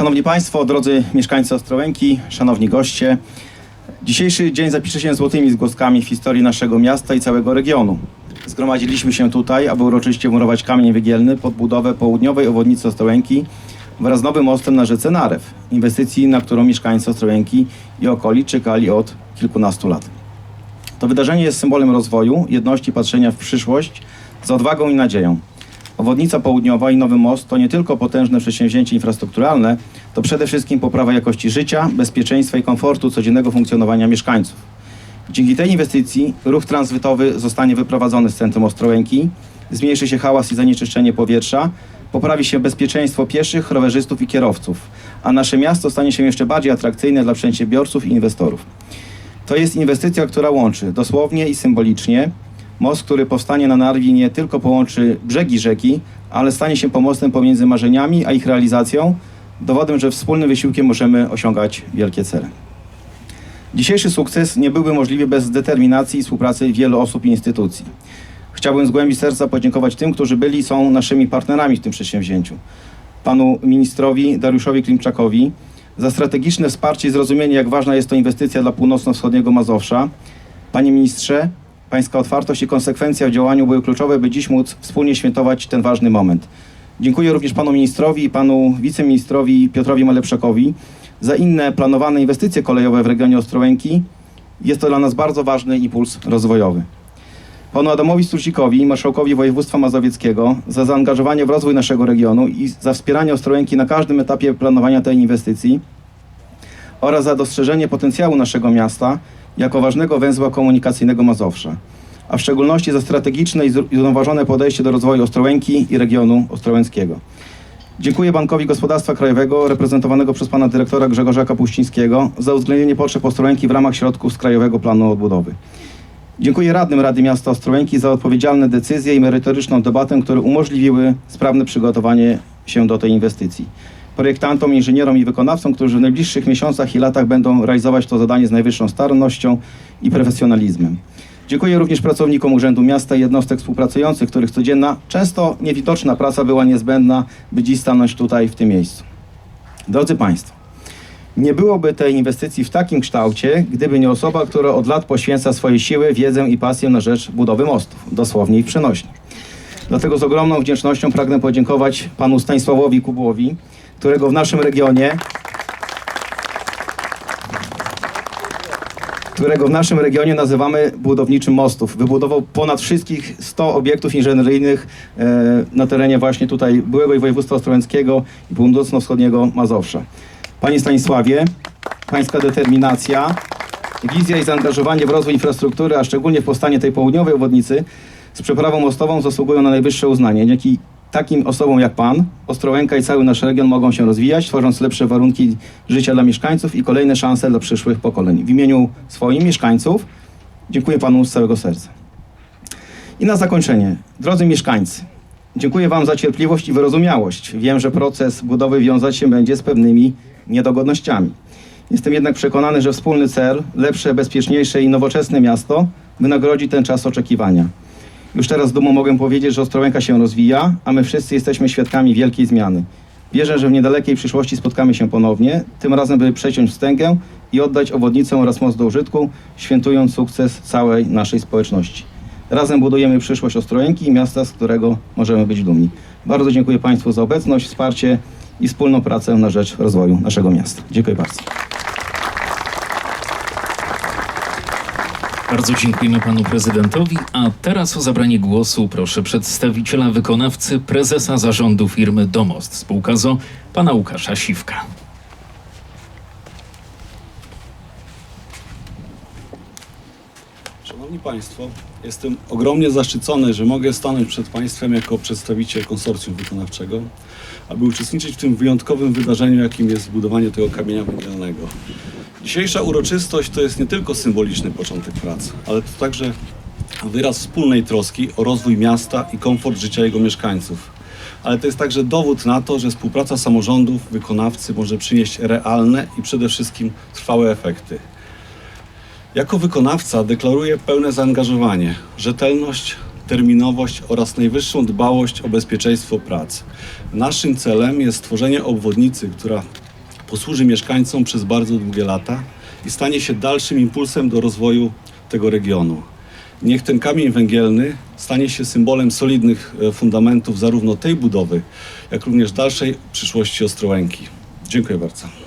Szanowni Państwo, drodzy mieszkańcy Ostrołęki, szanowni goście. Dzisiejszy dzień zapisze się złotymi zgłoskami w historii naszego miasta i całego regionu. Zgromadziliśmy się tutaj, aby uroczyście murować kamień wygielny pod budowę południowej obwodnicy Ostrołęki wraz z nowym mostem na rzece Narew, inwestycji, na którą mieszkańcy Ostrołęki i okolic czekali od kilkunastu lat. To wydarzenie jest symbolem rozwoju, jedności patrzenia w przyszłość z odwagą i nadzieją. Obwodnica południowa i nowy most to nie tylko potężne przedsięwzięcie infrastrukturalne, to przede wszystkim poprawa jakości życia, bezpieczeństwa i komfortu codziennego funkcjonowania mieszkańców. Dzięki tej inwestycji ruch tranzytowy zostanie wyprowadzony z centrum Ostrołęki, zmniejszy się hałas i zanieczyszczenie powietrza, poprawi się bezpieczeństwo pieszych, rowerzystów i kierowców, a nasze miasto stanie się jeszcze bardziej atrakcyjne dla przedsiębiorców i inwestorów. To jest inwestycja, która łączy dosłownie i symbolicznie. Most, który powstanie na Narwi, nie tylko połączy brzegi rzeki, ale stanie się pomostem pomiędzy marzeniami a ich realizacją, dowodem, że wspólnym wysiłkiem możemy osiągać wielkie cele. Dzisiejszy sukces nie byłby możliwy bez determinacji i współpracy wielu osób i instytucji. Chciałbym z głębi serca podziękować tym, którzy byli i są naszymi partnerami w tym przedsięwzięciu. Panu ministrowi Dariuszowi Klimczakowi za strategiczne wsparcie i zrozumienie, jak ważna jest to inwestycja dla północno-wschodniego Mazowsza. Panie ministrze, pańska otwartość i konsekwencja w działaniu były kluczowe, by dziś móc wspólnie świętować ten ważny moment. Dziękuję również panu ministrowi i panu wiceministrowi Piotrowi Malepszakowi za inne planowane inwestycje kolejowe w regionie Ostrołęki. Jest to dla nas bardzo ważny impuls rozwojowy. Panu Adamowi Strusikowi, marszałkowi województwa mazowieckiego, za zaangażowanie w rozwój naszego regionu i za wspieranie Ostrołęki na każdym etapie planowania tej inwestycji oraz za dostrzeżenie potencjału naszego miasta jako ważnego węzła komunikacyjnego Mazowsza, a w szczególności za strategiczne i zrównoważone podejście do rozwoju Ostrołęki i regionu ostrołęckiego. Dziękuję Bankowi Gospodarstwa Krajowego, reprezentowanego przez pana dyrektora Grzegorza Kapuścińskiego, za uwzględnienie potrzeb Ostrołęki w ramach środków z Krajowego Planu Odbudowy. Dziękuję radnym Rady Miasta Ostrołęki za odpowiedzialne decyzje i merytoryczną debatę, które umożliwiły sprawne przygotowanie się do tej inwestycji. Projektantom, inżynierom i wykonawcom, którzy w najbliższych miesiącach i latach będą realizować to zadanie z najwyższą starannością i profesjonalizmem. Dziękuję również pracownikom Urzędu Miasta i jednostek współpracujących, których codzienna, często niewidoczna praca była niezbędna, by dziś stanąć tutaj w tym miejscu. Drodzy Państwo, nie byłoby tej inwestycji w takim kształcie, gdyby nie osoba, która od lat poświęca swoje siły, wiedzę i pasję na rzecz budowy mostów, dosłownie i przenośnie. Dlatego z ogromną wdzięcznością pragnę podziękować panu Stanisławowi Kubłowi, którego w naszym regionie którego w naszym regionie nazywamy budowniczym mostów. Wybudował ponad wszystkich 100 obiektów inżynieryjnych e, na terenie właśnie tutaj byłego województwa ostrołęckiego i północno-wschodniego Mazowsza. Panie Stanisławie, pańska determinacja, wizja i zaangażowanie w rozwój infrastruktury, a szczególnie w powstanie tej południowej obwodnicy z przeprawą mostową zasługują na najwyższe uznanie. Dzięki takim osobom jak pan, Ostrołęka i cały nasz region mogą się rozwijać, tworząc lepsze warunki życia dla mieszkańców i kolejne szanse dla przyszłych pokoleń. W imieniu swoim mieszkańców dziękuję panu z całego serca. I na zakończenie, drodzy mieszkańcy, dziękuję wam za cierpliwość i wyrozumiałość. Wiem, że proces budowy wiązać się będzie z pewnymi niedogodnościami. Jestem jednak przekonany, że wspólny cel, lepsze, bezpieczniejsze i nowoczesne miasto wynagrodzi ten czas oczekiwania. Już teraz z dumą mogę powiedzieć, że Ostrołęka się rozwija, a my wszyscy jesteśmy świadkami wielkiej zmiany. Wierzę, że w niedalekiej przyszłości spotkamy się ponownie, tym razem by przeciąć wstęgę i oddać obwodnicę oraz most do użytku, świętując sukces całej naszej społeczności. Razem budujemy przyszłość Ostrołęki i miasta, z którego możemy być dumni. Bardzo dziękuję Państwu za obecność, wsparcie i wspólną pracę na rzecz rozwoju naszego miasta. Dziękuję bardzo. Bardzo dziękujemy panu prezydentowi, a teraz o zabranie głosu proszę przedstawiciela wykonawcy, prezesa zarządu firmy Domost spółka ZO, pana Łukasza Siwka. Szanowni Państwo, jestem ogromnie zaszczycony, że mogę stanąć przed Państwem jako przedstawiciel konsorcjum wykonawczego, aby uczestniczyć w tym wyjątkowym wydarzeniu, jakim jest zbudowanie tego kamienia węgielnego. Dzisiejsza uroczystość to jest nie tylko symboliczny początek pracy, ale to także wyraz wspólnej troski o rozwój miasta i komfort życia jego mieszkańców. Ale to jest także dowód na to, że współpraca samorządów, wykonawcy może przynieść realne i przede wszystkim trwałe efekty. Jako wykonawca deklaruję pełne zaangażowanie, rzetelność, terminowość oraz najwyższą dbałość o bezpieczeństwo prac. Naszym celem jest stworzenie obwodnicy, która posłuży mieszkańcom przez bardzo długie lata i stanie się dalszym impulsem do rozwoju tego regionu. Niech ten kamień węgielny stanie się symbolem solidnych e, fundamentów zarówno tej budowy, jak również dalszej przyszłości Ostrołęki. Dziękuję bardzo.